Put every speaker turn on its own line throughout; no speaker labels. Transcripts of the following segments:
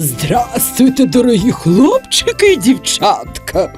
Здрастуйте, дорогі хлопчики і дівчатка.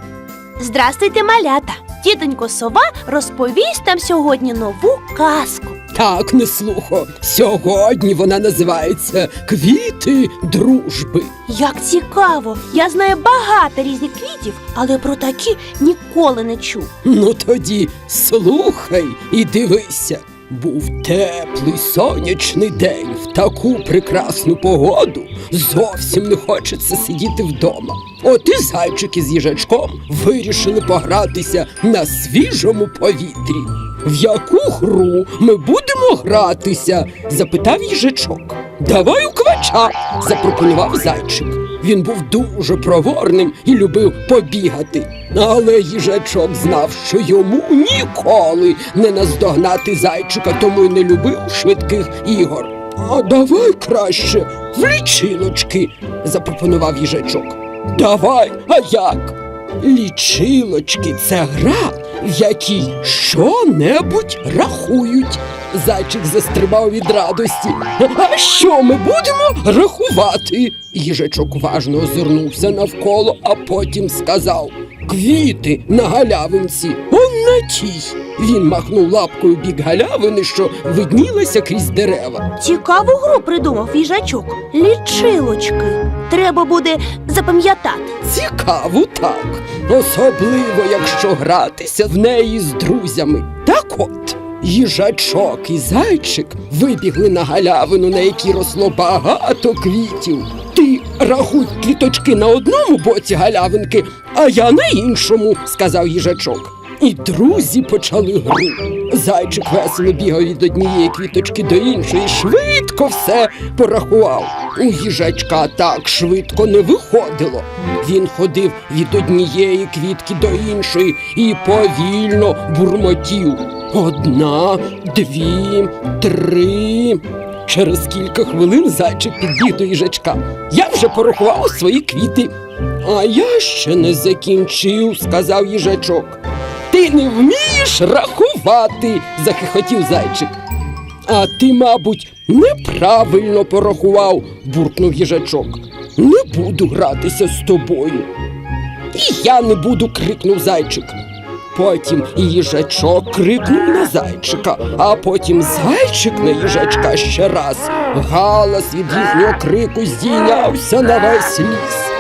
Здрастуйте, малята! Тітонько сова розповість нам сьогодні нову казку.
Так, не слухо. Сьогодні вона називається Квіти дружби.
Як цікаво! Я знаю багато різних квітів, але про такі ніколи не чув.
Ну тоді слухай і дивися. Був теплий сонячний день в таку прекрасну погоду. Зовсім не хочеться сидіти вдома. От і зайчик із їжачком вирішили погратися на свіжому повітрі. В яку гру ми будемо гратися? запитав їжачок. Давай у квача, запропонував зайчик. Він був дуже проворним і любив побігати. Але їжачок знав, що йому ніколи не наздогнати зайчика, тому й не любив швидких ігор. А давай краще в лічилочки, запропонував їжачок. Давай, а як? Лічилочки це гра, в якій що-небудь рахують. Зайчик застрибав від радості. А що ми будемо рахувати? Їжачок уважно озирнувся навколо, а потім сказав: Квіти на галявинці, он на тій. Він махнув лапкою бік галявини, що виднілася крізь дерева.
Цікаву гру придумав їжачок. Лічилочки. Треба буде запам'ятати.
Цікаво так, особливо якщо гратися в неї з друзями. Так от, їжачок і зайчик вибігли на галявину, на якій росло багато квітів. Ти рахуй квіточки на одному боці галявинки, а я на іншому, сказав їжачок. І друзі почали гру. Зайчик весело бігав від однієї квіточки до іншої, швидко все порахував. У їжачка так швидко не виходило. Він ходив від однієї квітки до іншої і повільно бурмотів. Одна, дві, три. Через кілька хвилин зайчик підбіг до їжачка. Я вже порахував свої квіти. А я ще не закінчив, сказав їжачок. Ти не вмієш рахувати, захихотів зайчик. А ти, мабуть, неправильно порахував, буркнув їжачок. Не буду гратися з тобою. І я не буду, крикнув зайчик. Потім їжачок крикнув на зайчика, а потім зайчик на їжачка ще раз. Галас від їхнього крику здійнявся на весь ліс.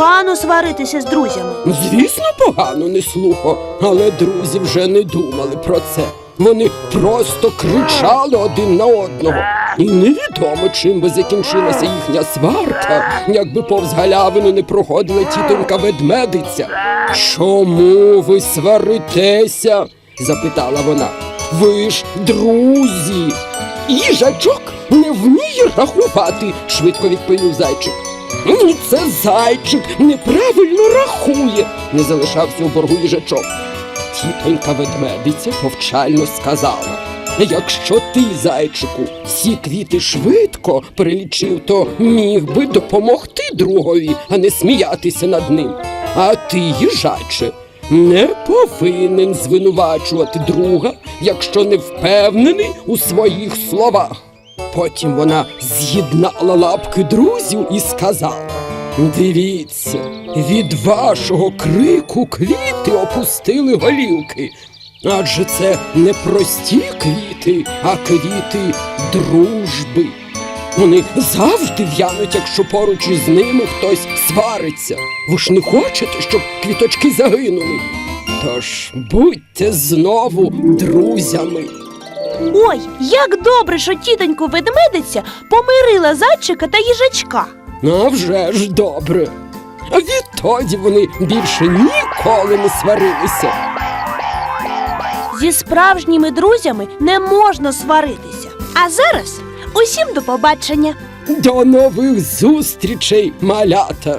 Погано сваритися з друзями.
Звісно, погано не слухо, але друзі вже не думали про це. Вони просто кричали один на одного. І невідомо, чим би закінчилася їхня сварка, якби повз галявину не проходила тітонька ведмедиця. Чому ви сваритеся? запитала вона. Ви ж друзі. Їжачок не вміє рахувати, швидко відповів зайчик. Це зайчик неправильно рахує, не залишався у боргу їжачок. Тітонька ведмедиця повчально сказала. Якщо ти, зайчику, всі квіти швидко перелічив, то міг би допомогти другові, а не сміятися над ним. А ти, їжаче, не повинен звинувачувати друга, якщо не впевнений у своїх словах. Потім вона з'єднала лапки друзів і сказала: Дивіться, від вашого крику квіти опустили голівки. Адже це не прості квіти, а квіти дружби. Вони завжди в'януть, якщо поруч із ними хтось свариться. Ви ж не хочете, щоб квіточки загинули. Тож будьте знову друзями.
Ой, як добре, що тітонько ведмедиця помирила зайчика та їжачка.
А вже ж добре. А відтоді вони більше ніколи не сварилися.
Зі справжніми друзями не можна сваритися. А зараз усім до побачення.
До нових зустрічей, малята!